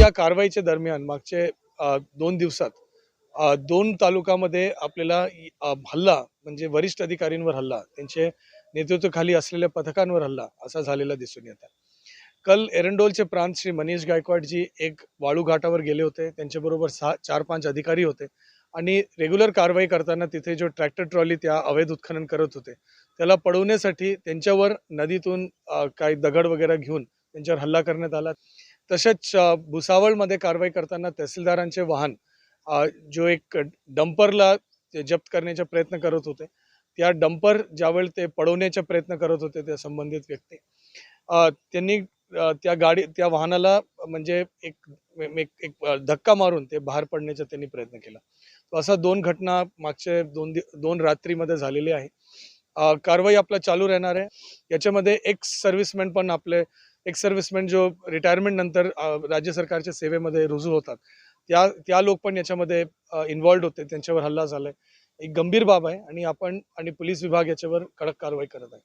या कारवाईच्या दरम्यान मागचे दोन दिवसात दोन तालुकामध्ये आपल्याला हल्ला म्हणजे वरिष्ठ अधिकारींवर हल्ला त्यांचे नेतृत्वाखाली असलेल्या पथकांवर हल्ला असा झालेला दिसून येत आहे. कल एरंडोलचे प्रांत श्री मनीष गायकवाडजी एक वाळू घाटावर गेले होते. त्यांच्याबरोबर सहा चार पाच अधिकारी होते. आणि रेग्युलर कारवाई करताना तिथे जो ट्रॅक्टर ट्रॉली त्या अवैध उत्खनन करत होते त्याला पळवण्यासाठी त्यांच्यावर नदीतून काही दगड वगैरे घेऊन त्यांच्यावर हल्ला करण्यात आला. तसेच भुसावळमध्ये कारवाई करताना तहसीलदारांचे वाहन जो एक डंपरला ते जप्त करण्याचा प्रयत्न करत होते त्या डंपर ज्यावेळी ते पळवण्याचा प्रयत्न करत होते त्या संबंधित व्यक्ती त्यांनी त्या गाडी त्या वाहनाला म्हणजे एक एक एक धक्का मारून ते बाहेर पडण्याचा त्यांनी प्रयत्न केला. तो असा दोन घटना मागचे दोन दि दोन रात्रीमध्ये झालेली आहे. कारवाई आपला चालू राहणार आहे. याच्यामध्ये एक्स सर्व्हिसमॅन पण आपले एक सर्व्हिसमॅन जो रिटायरमेंट नंतर राज्य सरकारच्या सेवेमध्ये रुजू होतात. त्या त्या लोक पण याच्यामध्ये इन्व्हॉल्ड होते. त्यांच्यावर हल्ला झालाय. एक गंभीर बाब आहे आणि आपण आणि पोलीस विभाग याच्यावर कडक कारवाई करत आहे.